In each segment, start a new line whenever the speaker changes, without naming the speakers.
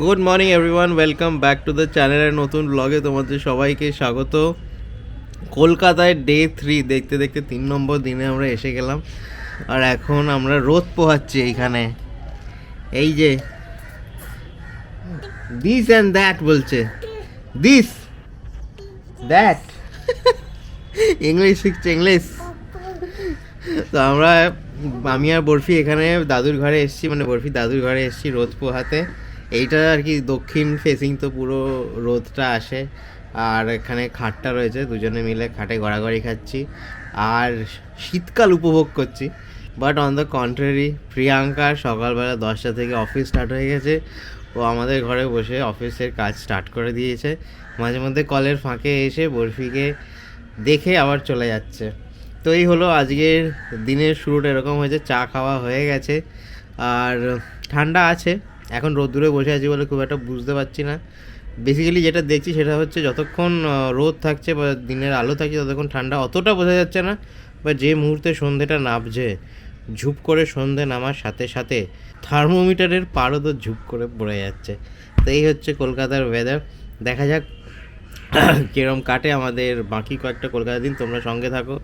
Good morning everyone welcome back to the চ্যানেলের নতুন ব্লগে তোমাদের সবাইকে স্বাগত। কলকাতায় ডে থ্রি দেখতে দেখতে তিন নম্বর দিনে আমরা এসে গেলাম। আর এখন আমরা রোদ পোহাচ্ছি এইখানে। এই যে দিস অ্যান্ড দ্যাট বলছে। দিস দ্যাট ইংলিশ শিখছে ইংলিশ তো আমরা, আমি আর বরফি এখানে দাদুর ঘরে এসেছি মানে বরফি দাদুর ঘরে এসেছি রোদ পোহাতে। এইটা আর কি দক্ষিণ ফেসিং তো পুরো রোদটা আসে। আর এখানে খাটটা রয়েছে, দুজনে মিলে খাটে গড়াগড়ি খাচ্ছি। আর শীতকাল উপভোগ করছি। But on the contrary Priyanka সকালবেলা দশটা থেকে অফিস স্টার্ট হয়ে গেছে। ও আমাদের ঘরে বসে অফিসের কাজ স্টার্ট করে দিয়েছে। মাঝে মধ্যে কলের ফাঁকে এসে বরফিকে দেখে আবার চলে যাচ্ছে। তো এই হলো আজকের দিনের শুরুটা, এরকম হয়েছে, চা খাওয়া হয়ে গেছে। আর ঠান্ডা আছে। এখন রোদ্দুরে বসে আছি বলে খুব একটা বুঝতে পারছি না। বেসিক্যালি যেটা দেখছি সেটা হচ্ছে যতক্ষণ রোদ থাকছে বা দিনের আলো থাকছে ততক্ষণ ঠান্ডা অতটা বোঝা যাচ্ছে না, বা যে মুহূর্তে সন্ধেটা নামছে, ঝুপ করে সন্ধে নামার সাথে সাথে থার্মোমিটারের পারও তো ঝুপ করে পড়ে যাচ্ছে। তো এই হচ্ছে কলকাতার ওয়েদার দেখা যাক কিরম কাটে আমাদের বাকি কয়েকটা কলকাতা দিন, তোমরা সঙ্গে থাকো।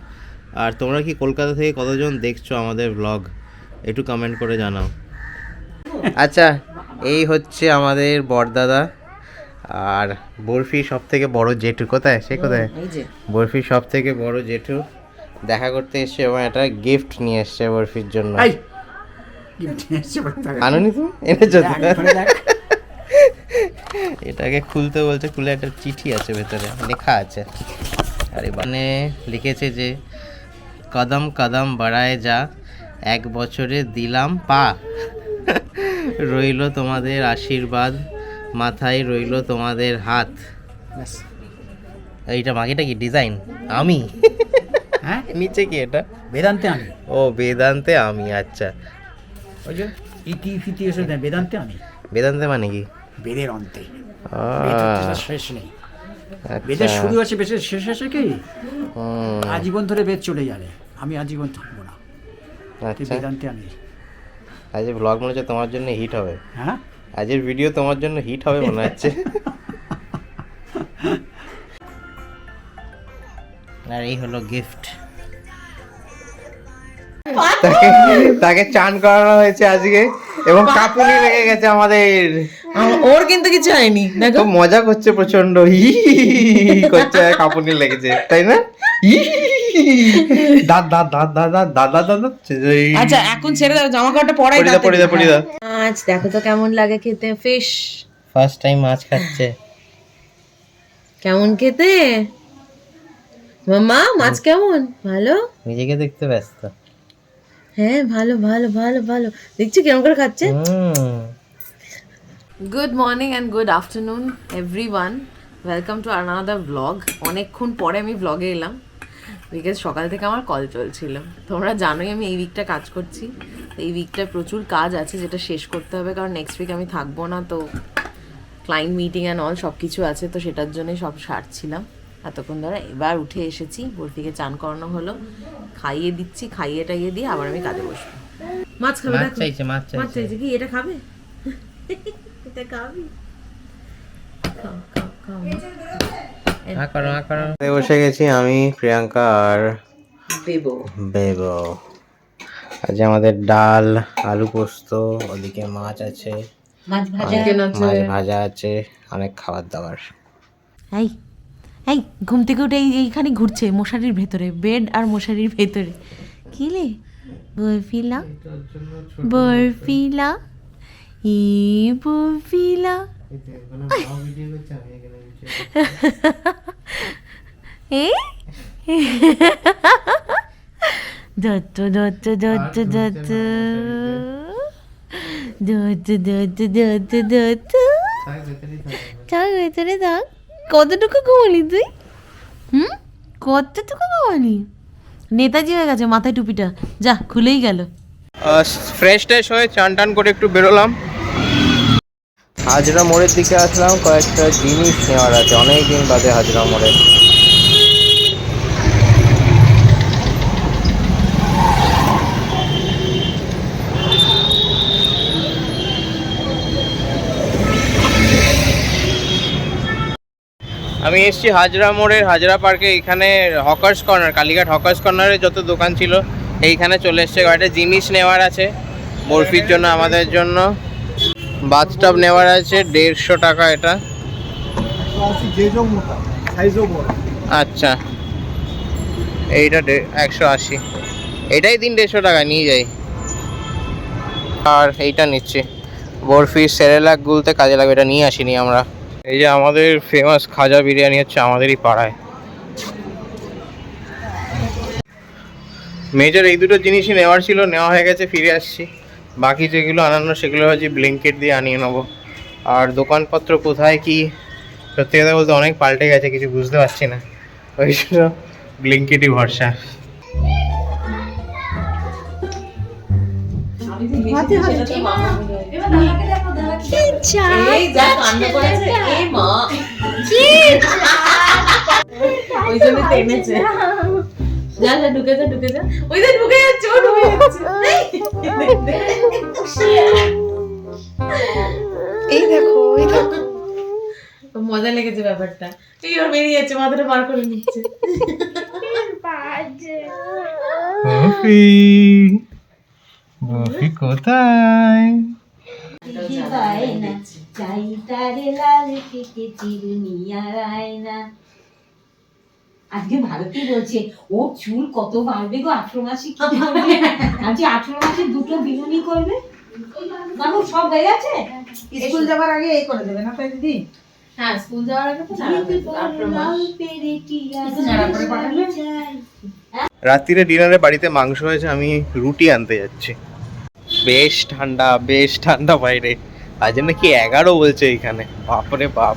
আর তোমরা কি কলকাতা থেকে কতজন দেখছ আমাদের ব্লগ একটু কমেন্ট করে জানাও। আচ্ছা এই হচ্ছে আমাদের বরদাদা। আর বরফি সব থেকে বড় জেঠু কোথায়? সে কোথায়? বরফি সব থেকে বড় জেঠু। দেখা করতে এসছে এবং একটা গিফট নিয়ে এসছে বরফির জন্য। আনোনি তুমি? এনেছো। এটাকে খুলতে বলছে খুলে একটা চিঠি আছে ভেতরে লেখা আছে। আর মানে লিখেছে যে কদম কদম বাড়ায় যা এক বছরে দিলাম পা। রইল তোমাদের আশীর্বাদ মাথায় রইল তোমাদের হাত। এইটা বাকিটা কি ডিজাইন? আমি?
হ্যাঁ?
নিচে কি এটা?
বেদান্তে আমি।
ও বেদান্তে আমি আচ্ছা।
ওই যে ইতি ফিতি বেদান্তে আমি।
বেদান্তে মানে কি?
বেদের অন্তে। বেদের শেষ নেই। বেদের
আচ্ছা।
শুরু আছে বেদের শেষ আছে কি? আজীবন ধরে বেদ চলে যাবে। আমি আজীবন থাকব না।
আচ্ছা।
বেদান্তে আমি।
আজকে ব্লগ মনে হচ্ছে তোমার জন্য হিট হবে
হ্যাঁ
আজকের ভিডিও তোমার জন্য হিট হবে মনে হচ্ছে আর এই হলো গিফট তাকে তাকে চান করানো হয়েছে আজকে এবং কাপুনি লেগে গেছে আমাদের
ওর কিন্তু কিছু হয়নি দেখো
মজা করছে প্রচণ্ড হি করছে কাপুনি লেগেছে তাই না হি দাঁত দাঁত দাঁত দাঁত দাঁত দাঁত দাঁত দাঁত
আচ্ছা এখন ছেড়ে দাও জামা কাপড়টা পরাই
পরিদা পরিদা পরিদা
আজ দেখো তো কেমন লাগে খেতে ফিশ
ফার্স্ট টাইম মাছ খাচ্ছে
কেমন খেতে মামা মাছ কেমন ভালো
নিজেকে দেখতে ব্যস্ত
হ্যাঁ ভালো ভালো ভালো ভালো দেখছি কেমন করে খাচ্ছে
হুম
good morning and good afternoon everyone welcome to another blog অনেকক্ষণ পরে আমি ব্লগে এলাম বিকজ সকাল থেকে আমার কল চলছিল। তোমরা জানোই আমি এই উইকটা কাজ করছি। এই উইকটা প্রচুর কাজ আছে যেটা শেষ করতে হবে কারণ নেক্সট উইক আমি থাকব না তো ক্লায়েন্ট মিটিং অ্যান্ড অল সব কিছু আছে তো সেটার জন্যই সব সারছিলাম। এতক্ষণ ধরে এবার উঠে এসেছি বরফিকে চান করানো হলো। খাইয়ে দিচ্ছি খাইয়ে টাইয়ে দিয়ে আবার আমি কাজে বসবো।
মাছ খাবে
মাছ চাইছে মাছ চাইছে
কি? এটা খাবে? এটা খাবি? খাও খাও খাও।
বসে গেছি আমি প্রিয়াঙ্কা আর
দেবো
বেবো। আজ আমাদের ডাল আলু পোস্ত ওদিকে মাছ আছে।
মাছ ভাজা।
মাছ ভাজা আছে। অনেক খাবার দাবার।
এই এই ঘুম থেকে উঠে এই- এইখানে ঘুরছে মশারির ভেতরে বেড আর মশারির ভেতরে। কি লে বরফিলা বরফিলা ই বরফিলা। দত্ত দত্ত দত্ত দত্ত দত্ত দত্ত দত্ত দত্ত থাক ভেতরে থাক কতটুকু ঘুমালি তুই? হুম? কতটুকু ঘুমালি? নেতাজি হয়ে গেছে মাথায় টুপিটা। যা খুলেই গেল।
ফ্রেশ ট্রেশ হয়ে চান টান করে একটু বেরোলাম। হাজরা মোড়ের দিকে আসলাম, কয়েকটা জিনিস নেওয়ার আছে। অনেক দিন বাদে হাজরা মোড়ে। আমি এসছি হাজরা মোড়ের হাজরা পার্কে। এখানে হকার্স কর্নার, কালীঘাট হকার্স কর্নারের যত দোকান ছিল, এইখানে চলে এসছে। কয়েকটা জিনিস নেওয়ার আছে, বরফির জন্য, আমাদের জন্য। বাথটাব নেওয়ার আছে দেড়শো টাকা এটা। আচ্ছা। এইটা একশো আশি। এটাই দিন দেড়শো টাকা নিয়ে যাই। আর এইটা নিচ্ছি। বরফি সেরেলাক গুলতে কাজে লাগবে এটা নিয়ে আসিনি আমরা। এই যে আমাদের ফেমাস খাজা বিরিয়ানি হচ্ছে আমাদেরই পাড়ায়। মেজর এই দুটো জিনিসই নেওয়ার ছিল নেওয়া হয়ে গেছে ফিরে আসছি। বাকি যেগুলো আনানো সেগুলো হচ্ছে ব্লিঙ্কেট দিয়ে আনিয়ে নেব। আর দোকানপত্র কোথায় কি? সত্যি কথা বলতে অনেক পাল্টে গেছে কিছু বুঝতে পারছি না। ওই জন্য ব্লিঙ্কেটই ভরসা।
ওই জন্য টেনেছে যা যা ঢুকে যা ঢুকে যা। ওই যে ঢুকে যাচ্ছে ও ঢুকে যাচ্ছে।
এই দেখো এই দেখো।
মজা লেগেছে ব্যাপারটা। এই ওর বেরিয়ে যাচ্ছে মাথাটা বার করে নিচ্ছে।
কোথায়?
চাই তারে লাল থেকে চিরুনিয়ার আয়না। আজকে ভারতী বলছে ও চুল কত বাড়বে গো আঠেরো মাসে কি করবে? আজকে আঠেরো মাসে দুটো বিনুনি করবে? মানুষ সব হয়ে গেছে?
স্কুল যাবার আগে এই করে দেবে না তাই দিদি?
হ্যাঁ স্কুল যাওয়ার আগে তো হয়ে?
রাত্রিরে ডিনারে বাড়িতে মাংস হয়েছে আমি রুটি আনতে যাচ্ছি। বেশ ঠান্ডা বেশ ঠান্ডা বাইরে। আজ নাকি এগারো বলছে এখানে। বাপরে বাপ।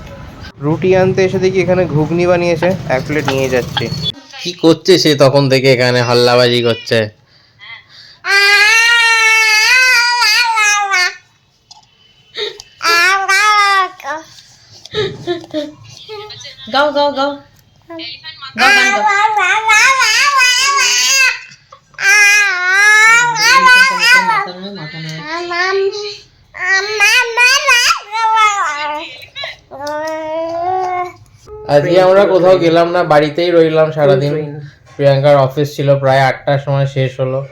রুটি আনতে এসে দেখি এখানে ঘুগনি বানিয়েছে এক প্লেট নিয়ে যাচ্ছি কি করছে সে তখন থেকে এখানে হাল্লাবাজি করছে
গাও গাও গাও মাথা নয়, মাথা নয়।
আজকে আমরা কোথাও গেলাম না বাড়িতেই রইলাম সারাদিন। প্রিয়াঙ্কার অফিস ছিল প্রায় আটটার সময় শেষ হলো।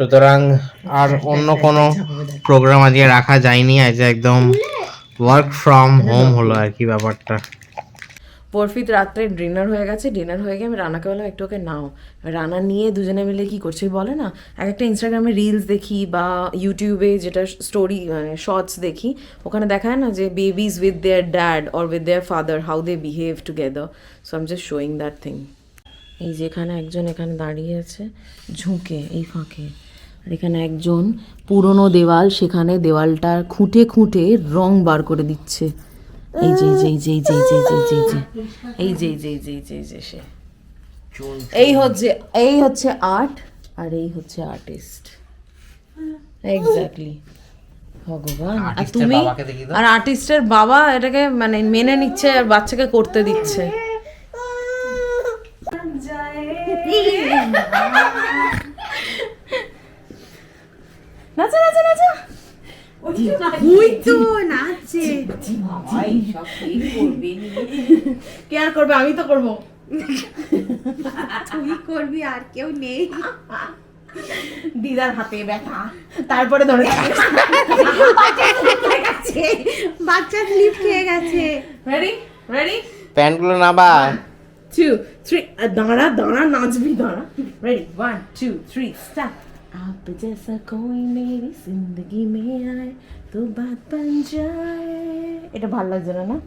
সুতরাং আর অন্য কোনো প্রোগ্রাম আজকে রাখা যায়নি আজকে একদম ওয়ার্ক ফ্রম হোম হলো আর কি ব্যাপারটা।
বরফিত রাত্রে ডিনার হয়ে গেছে, ডিনার হয়ে গিয়ে আমি রানাকে বললাম, একটু ওকে নাও। রানা নিয়ে দুজনে মিলে কি করছে বলে না, এক একটা ইনস্টাগ্রামে রিলস দেখি বা ইউটিউবে যেটা স্টোরি মানে শর্টস দেখি, ওখানে দেখায় না যে babies with their dad or with their father how they behave together so um just showing that thing এই যে এখানে একজন এখানে দাঁড়িয়ে আছে, ঝুঁকে, এই ফাঁকে। আর এখানে একজন পুরনো দেওয়াল, সেখানে দেওয়ালটার খুঁটে খুঁটে রং বার করে দিচ্ছে। এই যে এই যে এই যে এই যে এই যে এই যে এই যে এই যে এই যে এই যে সে এই হচ্ছে এই হচ্ছে আর্ট আর এই হচ্ছে আর্টিস্ট এক্স্যাক্টলি ভগবান আর তুমি। আর আর্টিস্টের বাবা এটাকে মানে মেনে নিচ্ছে আর বাচ্চাকে করতে দিচ্ছে নাচা নাচা নাচা
ওই তো নাচছে
কে আর করবে আমি তো করব।
তুই করবি আর কেউ নেই।
দিদার হাতে ব্যথা। তারপরে ধরে
বাচ্চা স্লিপ খেয়ে গেছে।
রেডি রেডি
প্যান্টগুলো নাবা
টু থ্রি দাঁড়া দাঁড়া নাচবি দাঁড়া। Ready one two three start आप जैसा कोई मेरी जिंदगी में आए तो बात बन जाए এটা ভালো লাগছে না না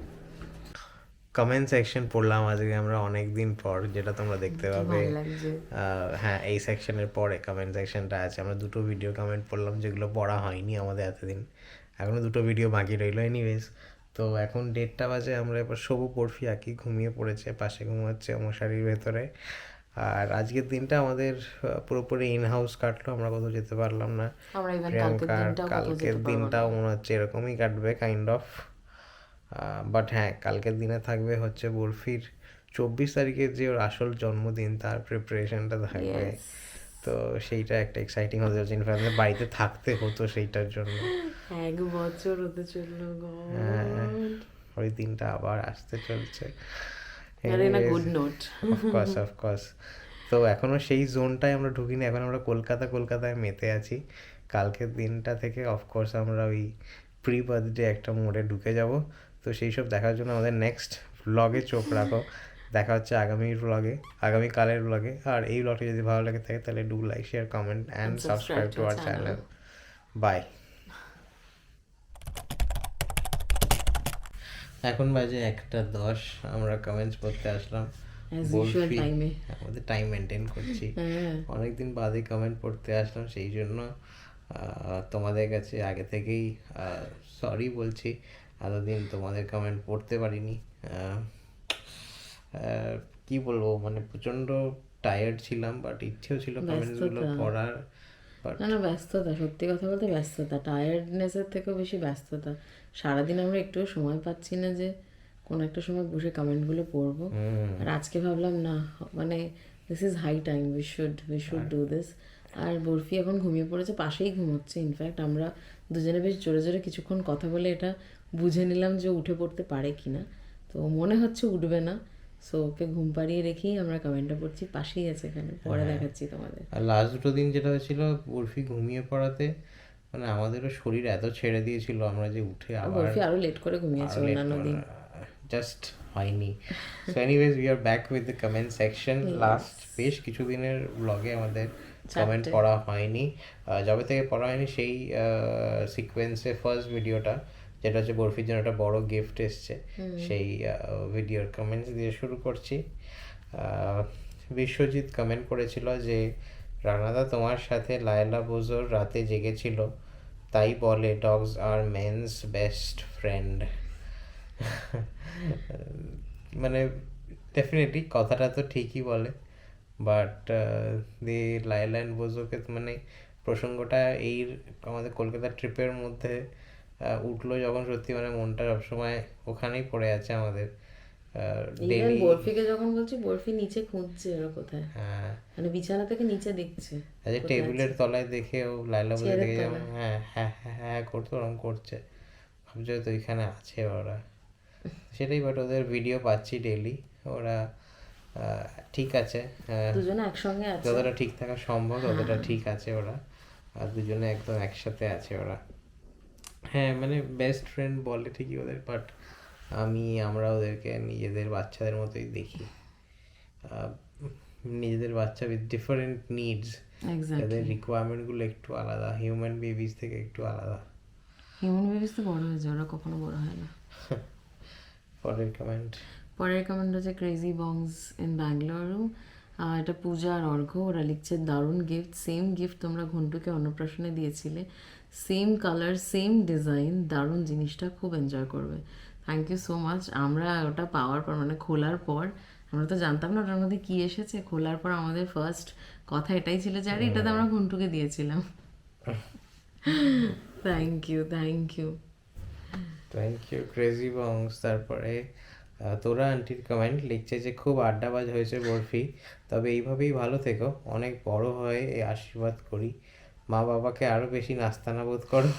কমেন্ট সেকশন পড়লাম আজকে আমরা অনেক দিন পর যেটা তোমরা দেখতে পাবে
ভালো লাগছে
আহ, হ্যাঁ এই সেকশনের পরে কমেন্ট সেকশনটা আছে আমরা দুটো ভিডিও কমেন্ট পড়লাম যেগুলো পড়া হয়নি আমাদের এতদিন এখনও দুটো ভিডিও বাকি রইলো এনিওয়েজ তো এখন ডেটটা বাজে আমরা এবার সবু পড়ফি আঁকি ঘুমিয়ে পড়েছে পাশে ঘুমাচ্ছে মশারির ভেতরে আর আজকের দিনটা আমাদের পুরোপুরি ইন হাউস কাটলো আমরা কোথাও যেতে পারলাম না।
ইভেন কালকের দিনটাও
মনে হচ্ছে এরকমই কাটবে কাইন্ড অফ বাট হ্যাঁ কালকের দিনে থাকবে হচ্ছে বরফির চব্বিশ তারিখের যে ওর আসল জন্মদিন তার প্রিপারেশনটা থাকবে। তো সেইটা একটা এক্সাইটিং হতে যাচ্ছে ইনফ্যাক্ট বাড়িতে থাকতে হতো সেইটার জন্য।
এক বছর হতে চলল
হ্যাঁ ওই দিনটা আবার আসতে চলছে।
আর in a good note
of course of course তো এখনও সেই জোনটায় আমরা ঢুকিনি। এখন আমরা কলকাতা কলকাতায় মেতে আছি। কালকের দিনটা থেকে অফকোর্স আমরা ওই প্রি বার্থডে একটা মোড়ে ঢুকে যাব। তো সেই সব দেখার জন্য আমাদের নেক্সট ব্লগে চোখ রাখো। দেখা হচ্ছে আগামী ব্লগে আগামী কালের ব্লগে আর এই ব্লগটি যদি ভালো লাগে থাকে তাহলে do like share comment and subscribe to our channel bye এখন বাজে একটা দশ আমরা কমেন্টস পড়তে আসলাম। আমাদের টাইম মেনটেন করছি।
হ্যাঁ।
অনেকদিন বাদে কমেন্ট পড়তে আসলাম সেই জন্য তোমাদের কাছে আগে থেকেই সরি বলছি এতদিন তোমাদের কমেন্ট পড়তে পারিনি। কি বলব মানে প্রচণ্ড টায়ার্ড ছিলাম বাট ইচ্ছেও ছিল কমেন্টসগুলো
ব্যস্ততা।
পড়ার
না না ব্যস্ততা সত্যি কথা বলতে ব্যস্ততা। টায়ার্ডনেসের থেকেও বেশি ব্যস্ততা। সারাদিন আমরা একটুও সময় পাচ্ছি না যে কোনো একটা সময় বসে কমেন্টগুলো পড়ব। আর আজকে ভাবলাম না মানে this is high time we should we should do this আর বরফি এখন ঘুমিয়ে পড়েছে পাশেই ঘুমোচ্ছে। ইনফ্যাক্ট আমরা দুজনে বেশ জোরে জোরে কিছুক্ষণ কথা বলে এটা বুঝে নিলাম যে উঠে পড়তে পারে কি না তো মনে হচ্ছে উঠবে না। সো ওকে ঘুম পাড়িয়ে রেখেই আমরা কমেন্টটা পড়ছি পাশেই আছে এখানে। পরে দেখাচ্ছি তোমাদের।
আর লাস্ট দুটো দিন যেটা হয়েছিল বরফি ঘুমিয়ে পড়াতে মানে আমাদেরও শরীর এত ছেড়ে দিয়েছিল আমরা যে উঠে আবার
আরও লেট করে ঘুমিয়েছে অন্যান্য দিন।
জাস্ট হয়নি। So anyways we are back with the comment section last বেশ কিছুদিনের ব্লগে আমাদের কমেন্ট পড়া হয়নি। যবে থেকে পড়া হয়নি সেই সিকোয়েন্সে ফার্স্ট ভিডিওটা যেটা হচ্ছে বরফির জন্য একটা বড় গিফট এসছে। সেই ভিডিওর কমেন্টস দিয়ে শুরু করছি। বিশ্বজিৎ কমেন্ট করেছিল যে রানাদা তোমার সাথে লায়লা বোজোর রাতে জেগেছিল। তাই বলে dogs are men's best friend মানে ডেফিনেটলি কথাটা তো ঠিকই বলে। বাট দি লাইল্যান্ড বোজোকে তো মানে প্রসঙ্গটা এই আমাদের কলকাতা ট্রিপের মধ্যে উঠল যখন সত্যি মানে মনটা সবসময় ওখানেই পড়ে আছে আমাদের। ডেলি
বরফিকে যখন বলছি বরফি নিচে খুঁজছে ওরা কোথায়?
হ্যাঁ।
মানে বিছানা থেকে নিচে দেখছে
আচ্ছা টেবিলের তলায় দেখে ও লাইলা বলে দেখে যেমন হ্যাঁ হ্যাঁ হ্যাঁ হ্যাঁ করতো ওরকম করছে। ভাবছে তো ওইখানে আছে ওরা। সেটাই বাট ওদের ভিডিও পাচ্ছি ডেলি ওরা ঠিক আছে আহ,
দুজনে একসঙ্গে আছে।
যতটা ঠিক থাকা সম্ভব ততটা ঠিক আছে ওরা। আর দুজনে একদম একসাথে আছে ওরা। হ্যাঁ মানে বেস্ট ফ্রেন্ড বলে ঠিকই ওদের বাট আমি আমরা ওদেরকে নিজেদের বাচ্চাদের মতোই দেখি। নিজেদের বাচ্চা উইথ ডিফারেন্ট নিডস তাদের রিকোয়ারমেন্টগুলো একটু আলাদা। হিউম্যান বেবিস থেকে একটু আলাদা।
হিউম্যান বেবিস তো বড় হয়েছে ওরা কখনো বড় হয় না।
পরের কমেন্ট
পরের কমেন্ট হচ্ছে ক্রেজি বংস ইন ব্যাঙ্গালোরু এটা পূজা আর অর্ঘ্য ওরা লিখছে দারুণ গিফট সেম গিফট তোমরা ঘন্টুকে অন্নপ্রাশনে দিয়েছিলে। সেম কালার সেম ডিজাইন দারুণ জিনিসটা খুব এনজয় করবে। থ্যাংক ইউ সো মাচ আমরা ওটা পাওয়ার পর মানে খোলার পর আমরা তো জানতাম না ওটার মধ্যে কী এসেছে। খোলার পর আমাদের ফার্স্ট কথা এটাই ছিল যে আরে এটাতে আমরা ঘন্টুকে দিয়েছিলাম। Thank you thank you
thank you crazy bongs তারপরে তোরা আন্টির কমেন্ট লিখছে যে খুব আড্ডাবাজ হয়েছে বরফি। তবে এইভাবেই ভালো থেকো। অনেক বড় হয়ে এই আশীর্বাদ করি। মা বাবাকে আরও বেশি নাস্তানা বোধ করো।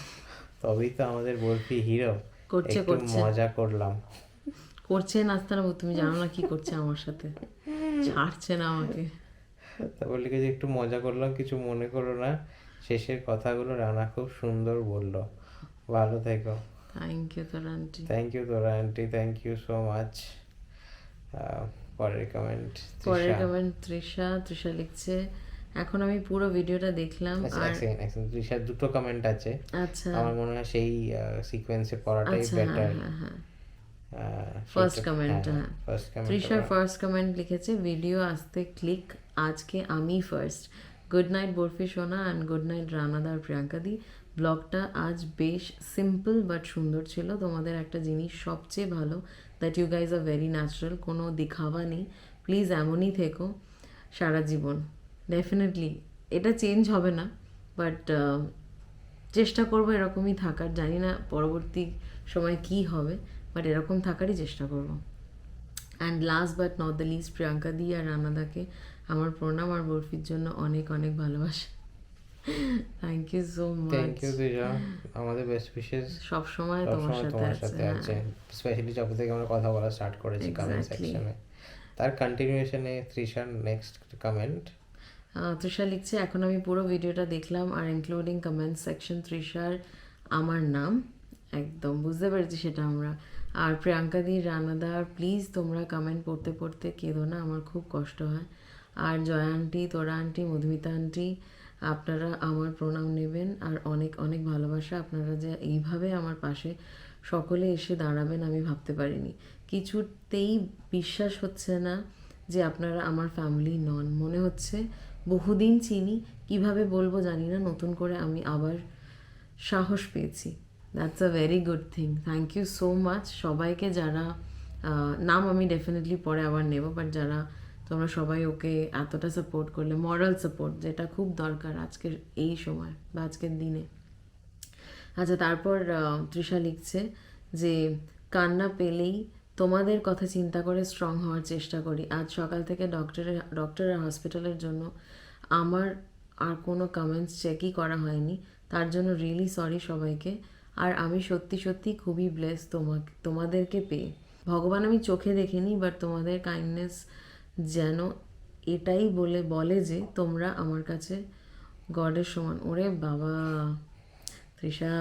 তবেই তো আমাদের বরফি হিরো
করছে, করছে।
মজা করলাম।
করছে নাস্তার তুমি জানো না কি করছে আমার সাথে। ছাড়ছে না আমাকে।
তারপর লিখেছে একটু মজা করলাম কিছু মনে করো না। শেষের কথাগুলো রানা খুব সুন্দর বলল। ভালো থেকো।
Thank you Tora aunty
thank you Tora aunty thank you so much পরের কমেন্ট
পরের কমেন্ট তৃষা। তৃষা লিখছে এখন আমি পুরো ভিডিওটা দেখলাম আর
ত্রিশার দুটো কমেন্ট আছে।
আচ্ছা।
আমার মনে হয় সেই সিকোয়েন্সে পড়াটাই
আচ্ছা
বেটার
হ্যাঁ হ্যাঁ হ্যাঁ। ফার্স্ট কমেন্ট হ্যাঁ
ফার্স্ট কমেন্ট
তৃষার ফার্স্ট কমেন্ট লিখেছে ভিডিও আসতে ক্লিক আজকে আমি ফার্স্ট গুড নাইট বরফি সোনা অ্যান্ড গুড নাইট রানাদার প্রিয়াঙ্কা দি। ব্লগটা আজ বেশ সিম্পল বাট সুন্দর ছিল। তোমাদের একটা জিনিস সবচেয়ে ভালো that you guys are very natural কোনো দেখাওয়া নেই। প্লিজ এমনই থেকো সারা জীবন। ডেফিনেটলি এটা চেঞ্জ হবে না বাট চেষ্টা করব এরকমই থাকার। জানি না পরবর্তী সময় কি হবে বাট এরকম থাকারই চেষ্টা করব। And last but not the least Priyanka di আর রানাদাকে আমার প্রণাম আর বরফির জন্য অনেক অনেক ভালোবাসা। Thank you so
much
thank
you Trisha আমাদের বেস্ট উইশেস
সব সময় তোমার সাথে
তোমার
আছে
সাথে
হ্যাঁ।
স্পেশালি যবে থেকে আমরা কথা বলা স্টার্ট করেছি কমেন্ট. সেকশনে তার কন্টিনিউশনে তৃষার নেক্সট কমেন্ট
তৃষা লিখছে, এখন আমি পুরো ভিডিওটা দেখলাম আর ইনক্লুডিং কমেন্ট সেকশন তৃষার আমার নাম। একদম, বুঝতে পেরেছি সেটা আমরা। আর প্রিয়াঙ্কা দি রানাদার প্লিজ তোমরা কমেন্ট পড়তে পড়তে কেঁদো না, আমার খুব কষ্ট হয়। আর Joya aunty Tora aunty Madhumita aunty আপনারা আমার প্রণাম নেবেন। আর অনেক অনেক ভালোবাসা, আপনারা যে এইভাবে আমার পাশে সকলে এসে দাঁড়াবেন, আমি ভাবতে পারিনি। কিছুতেই বিশ্বাস হচ্ছে না যে আপনারা আমার ফ্যামিলি নন। মনে হচ্ছে বহুদিন চিনি, কীভাবে বলব জানি না, নতুন করে আমি আবার সাহস পেয়েছি। That's a very good thing thank you so much সবাইকে যারা নাম আমি ডেফিনেটলি পরে আবার নেব বাট যারা, তোমরা সবাই ওকে এতটা সাপোর্ট করলে মরাল সাপোর্ট যেটা খুব দরকার আজকের এই সময় বা আজকের দিনে। আচ্ছা তারপর তৃষা লিখছে যে, কান্না পেলেই তোমাদের কথা চিন্তা করে স্ট্রং হওয়ার চেষ্টা করি। আজ সকাল থেকে ডক্টরের ডক্টরের হসপিটালের জন্য আমার আর কোনো কমেন্টস চেকই করা হয়নি। তার জন্য রিয়েলি সরি সবাইকে। আর আমি সত্যি সত্যি খুবই ব্লেস তোমাকে, তোমাদেরকে পেয়ে। ভগবান আমি চোখে দেখিনি বাট তোমাদের কাইন্ডনেস যেন এটাই বলে বলে যে তোমরা আমার কাছে গডের সমান। ওরে বাবা, তৃষা,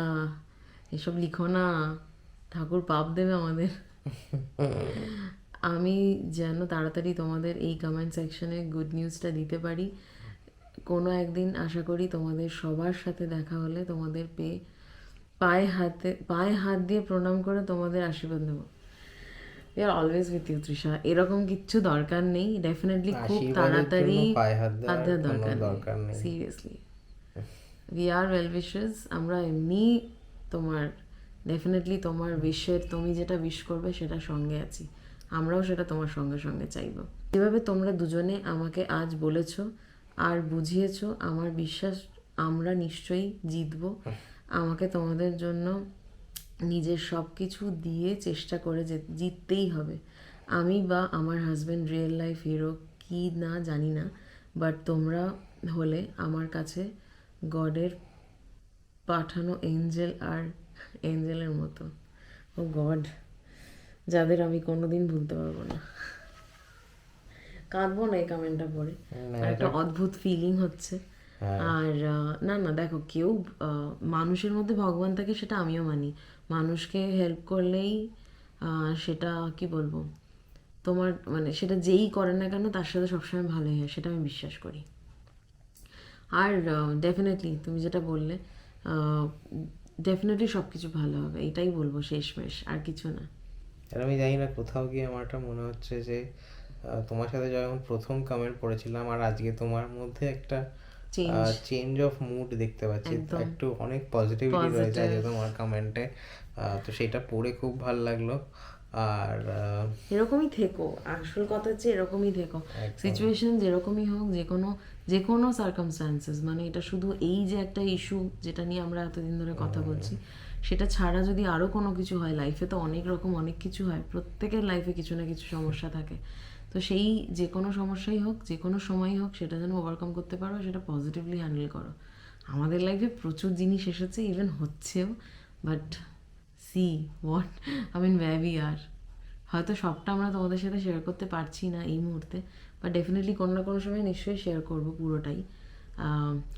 এসব লিখো না। ঠাকুর পাপ দেবে আমাদের। আমি যেন তাড়াতাড়ি তোমাদের এই কমেন্ট সেকশনে গুড নিউজটা দিতে পারি। কোনো একদিন আশা করি তোমাদের সবার সাথে দেখা হলে তোমাদের পেয়ে পায়ে হাতে পায়ে হাত দিয়ে প্রণাম করে তোমাদের আশীর্বাদ নেব। We are always with you Trisha. এরকম কিচ্ছু দরকার নেই। ডেফিনেটলি খুব তাড়াতাড়ি
হাত দেওয়ার
দরকার নেই। Seriously we are well wishes আমরা এমনি তোমার ডেফিনেটলি তোমার উইশের তুমি যেটা উইশ করবে সেটা সঙ্গে আছি। আমরাও সেটা তোমার সঙ্গে সঙ্গে চাইব। যেভাবে তোমরা দুজনে আমাকে আজ বলেছ আর বুঝিয়েছ, আমার বিশ্বাস আমরা নিশ্চয়ই জিতবো। আমাকে তোমাদের জন্য নিজের সব কিছু দিয়ে চেষ্টা করে যে জিততেই হবে। আমি বা আমার হাজব্যান্ড রিয়েল লাইফ হিরো কি না জানি না বাট তোমরা হলে আমার কাছে গডের পাঠানো এঞ্জেল আর এঞ্জেলের মতো। ও গড যাদের আমি কোনোদিন ভুলতে পারব না। কাঁদবো না এই কমেন্টটা পড়ে একটা অদ্ভুত ফিলিং হচ্ছে। আর না না দেখো কেউ মানুষের মধ্যে ভগবান থাকে সেটা আমিও মানি। মানুষকে হেল্প করলেই আহ, সেটা কি বলব? তোমার মানে সেটা যেই করে না কেন তার সাথে সবসময় ভালোই হয় সেটা আমি বিশ্বাস করি। আর ডেফিনেটলি তুমি যেটা বললে ডেফিনেটলি সব কিছু ভালো হবে এটাই বলব শেষমেশ আর কিছু না।
আর আমি জানি না কোথাও গিয়ে আমারটা মনে হচ্ছে যে তোমার সাথে যখন প্রথম কমেন্ট পড়েছিলাম আর আজকে তোমার মধ্যে একটা চেঞ্জ অফ মুড দেখতে পাচ্ছি। একটু অনেক পজিটিভিটি রয়েছে আজকে. তোমার কমেন্টে তো সেটা পড়ে খুব ভালো লাগল। আর
এরকমই থেকো আসল কথা হচ্ছে এরকমই থেকো। সিচুয়েশন যেরকমই হোক যে কোনো যে কোনো সার্কামস্টান্সেস মানে এটা শুধু এই যে একটা ইস্যু যেটা নিয়ে আমরা এতদিন ধরে কথা বলছি সেটা ছাড়া যদি আরও কোনো কিছু হয় লাইফে তো অনেক রকম অনেক কিছু হয় প্রত্যেকের লাইফে কিছু না কিছু সমস্যা থাকে। তো সেই যে কোনো সমস্যাই হোক যে কোনো সময়ই হোক সেটা যেন ওভারকাম করতে পারো সেটা পজিটিভলি হ্যান্ডেল করো। আমাদের লাইফে প্রচুর জিনিস এসেছে ইভেন হচ্ছেও but see what I mean where we are হয়তো সবটা আমরা তোমাদের সাথে শেয়ার করতে পারছি না এই মুহূর্তে বা ডেফিনেটলি কোনো না কোনো সময় নিশ্চয়ই শেয়ার করব পুরোটাই।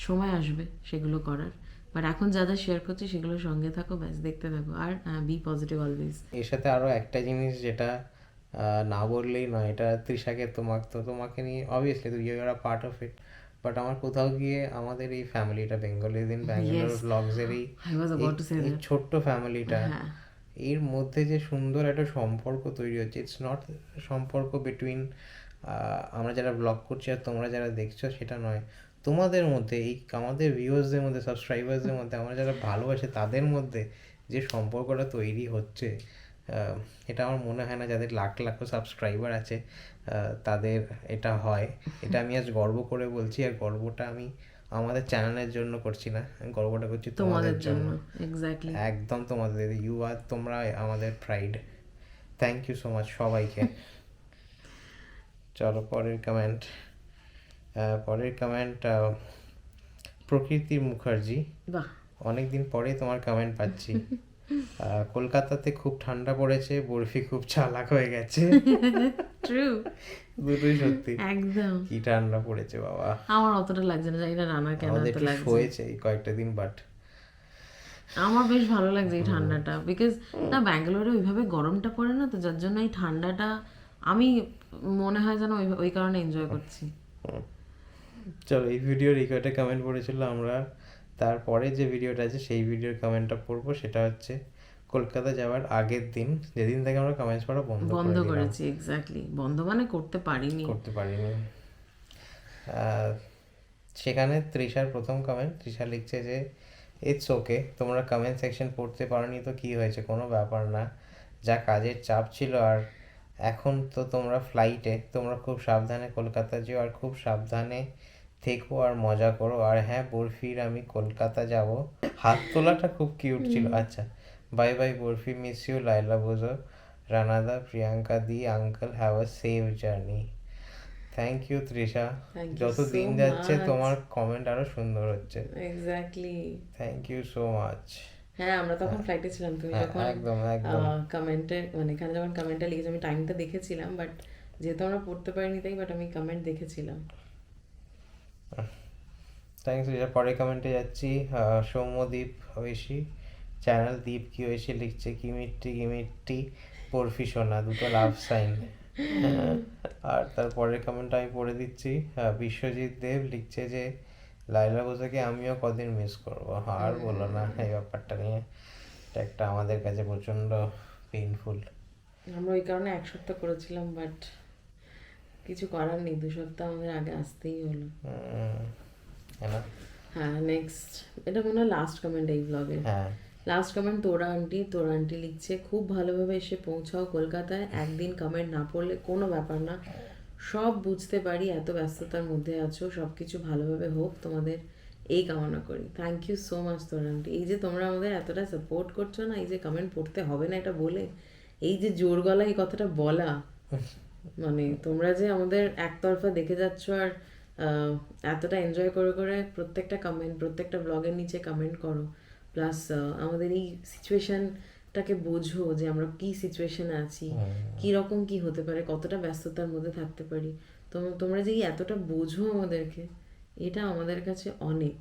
সময় আসবে সেগুলো করার। বাট এখন যা যা শেয়ার করছি সেগুলোর সঙ্গে থাকো, ব্যাস, দেখতে থাকো। আর বি পজিটিভ অলওয়েজ
এর সাথে আরও একটা জিনিস যেটা না বললেই নয়, এটা তৃষাকে তোমাকে, তো তোমাকে নিয়ে obviously you are part of it but আমার কোথাও গিয়ে আমাদের এই ফ্যামিলিটা বেঙ্গলি দিন ব্যাঙ্গালোর
about to
এই. ছোট্ট ফ্যামিলিটা। এর মধ্যে যে সুন্দর একটা সম্পর্ক তৈরি হচ্ছে ইটস নট সম্পর্ক বিটুইন আমরা যারা ব্লগ করছি আর তোমরা যারা দেখছ সেটা নয় তোমাদের মধ্যে এই আমাদের ভিউয়ার্সদের মধ্যে সাবস্ক্রাইবার্সদের মধ্যে আমরা যারা ভালোবাসে তাদের মধ্যে যে সম্পর্কটা তৈরি হচ্ছে এটা আমার মনে হয় না যাদের লাখ লাখ সাবস্ক্রাইবার আছে তাদের এটা হয়। এটা আমি আজ গর্ব করে বলছি আর গর্বটা আমি আমাদের চ্যানেলের জন্য করছি না। আমি গর্বটা করছি
তোমাদের জন্য। এক্স্যাক্টলি
একদম তোমাদের ইউ আর তোমরা আমাদের pride thank you so much সবাইকে। চলো পরের কমেন্ট পরের কমেন্ট প্রকৃতি মুখার্জি। অনেকদিন পরে তোমার কমেন্ট পাচ্ছি। কলকাতাতে খুব ঠান্ডা পড়েছে বরফি খুব চালাক হয়ে গেছে।
ট্রু
দুটোই সত্যি।
একদম।
কি ঠান্ডা পড়েছে বাবা।
আমার অতটা লাগছে না জানি না কেন এত লাগছে।
হয়েছে কয়েকটা দিন বাট
আমার বেশ ভালো লাগছে এই ঠান্ডাটা বিকজ না ব্যাঙ্গালোরে ওইভাবে গরমটা পড়ে না তো যার জন্য এই ঠান্ডাটা আমি মনে হয় যেন ওই ওই কারণে এনজয় করছি।
চলো এই ভিডিওর এই কয়টা কমেন্ট পড়েছিল আমরা তারপরে যে ভিডিওটা আছে সেই ভিডিওর কমেন্টটা পড়ব। সেটা হচ্ছে কলকাতা যাওয়ার আগের দিন যেদিন থেকে আমরা কমেন্টস পড়া বন্ধ
বন্ধ। করেছি এক্স্যাক্টলি বন্ধ মানে করতে পারিনি।
করতে পারিনি। সেখানে তৃষার প্রথম কমেন্ট তৃষা লিখছে যে ইটস ওকে তোমরা কমেন্ট সেকশন পড়তে পারোনি তো কি হয়েছে? কোনো ব্যাপার না। যা কাজের চাপ ছিল আর এখন তো তোমরা ফ্লাইটে তোমরা খুব সাবধানে কলকাতা যেও আর খুব সাবধানে থেকো আর মজা করো। আর হ্যাঁ বরফির আমি কলকাতা যাব। হাত তোলাটা খুব কিউট ছিল। আচ্ছা bye bye Barfi miss you Laila বোঝো রানাদা প্রিয়াঙ্কা দি uncle have a safe journey
thank you
Trisha.
যত
দিন যাচ্ছে তোমার কমেন্ট আরও সুন্দর হচ্ছে।
Exactly
thank you so much
হ্যাঁ আমরা তখন ফ্লাইটে ছিলাম তুমি
হ্যাঁ,
যখন
একদম, একদম।
কমেন্টে মানে এখানে যখন কমেন্টটা লিখেছি আমি টাইমটা দেখেছিলাম বাট যেহেতু আমরা পড়তে পারিনি তাই বাট আমি কমেন্ট দেখেছিলাম।
থ্যাংকস তৃষা পরে কমেন্টে যাচ্ছি। সৌম্যদীপ ঐশী চ্যানেল দীপ কি ঐশী লিখছে? কি মিট্টি কি মিট্টি বরফি সোনা, দুটো লাভ সাইন আর তারপরের কমেন্ট আমি পড়ে দিচ্ছি। বিশ্বজিৎ দেব লিখছে যে লাইলা বোঝাকে আমিও কদিন মিস করব? আর বলো না, এই ব্যাপারটা নিয়ে। এটা একটা আমাদের কাছে প্রচণ্ড পেইনফুল
আমরা ওই কারণে এক সপ্তাহ করেছিলাম বাট কিছু করার নেই দু সপ্তাহ আমাদের আগে আসতেই হলো।
হ্যাঁ
নেক্সট এটা মনে হয় লাস্ট কমেন্ট এই ব্লগে last comment Tora aunty Tora aunty লিখছে খুব ভালোভাবে এসে পৌঁছাও কলকাতায় একদিন কমেন্ট না পড়লে কোনো ব্যাপার না। সব বুঝতে পারি এত ব্যস্ততার মধ্যে আছো সব কিছু ভালোভাবে হোক তোমাদের এই কামনা করি। Thank you so much Tora aunty এই যে তোমরা আমাদের এতটা সাপোর্ট করছ না এই যে কমেন্ট পড়তে হবে না এটা বলে এই যে জোর গলা এই কথাটা বলা মানে তোমরা যে আমাদের একতরফা দেখে যাচ্ছ আর এতটা এনজয় করে করে প্রত্যেকটা কমেন্ট প্রত্যেকটা ব্লগের নিচে কমেন্ট করো। প্লাস আমাদের এই সিচুয়েশনটাকে বোঝো যে আমরা কি সিচুয়েশনে আছি কি রকম কি হতে পারে কতটা ব্যস্ততার মধ্যে থাকতে পারি। তো তোমরা যে এতটা বোঝো আমাদেরকে এটা আমাদের কাছে অনেক।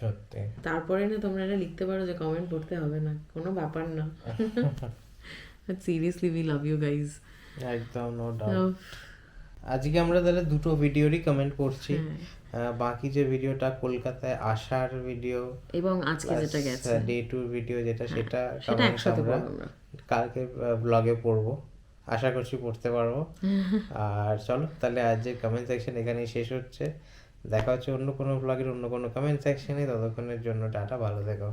সত্যি।
তারপরে না তোমরা এটা লিখতে পারো যে কমেন্ট পড়তে হবে না কোনো ব্যাপার না। Seriously we love you guys
একদম নো ডাউট আজকে আমরা তাহলে দুটো ভিডিওরই কমেন্ট করছি।
হ্যাঁ।
বাকি যে ভিডিওটা কলকাতায় আসার ভিডিও
এবং আজকে যেটা গেছে।
ডে টু ভিডিও যেটা সেটা
সেটা একসাথে আমরা।
কালকে ব্লগে পড়ব আশা করছি পড়তে পারব। আর চলো তাহলে আজ যে কমেন্ট সেকশন এখানেই শেষ হচ্ছে। দেখা হচ্ছে অন্য কোনো ব্লগের অন্য কোনো কমেন্ট সেকশনে ততক্ষণের জন্য টাটা ভালো থেকো।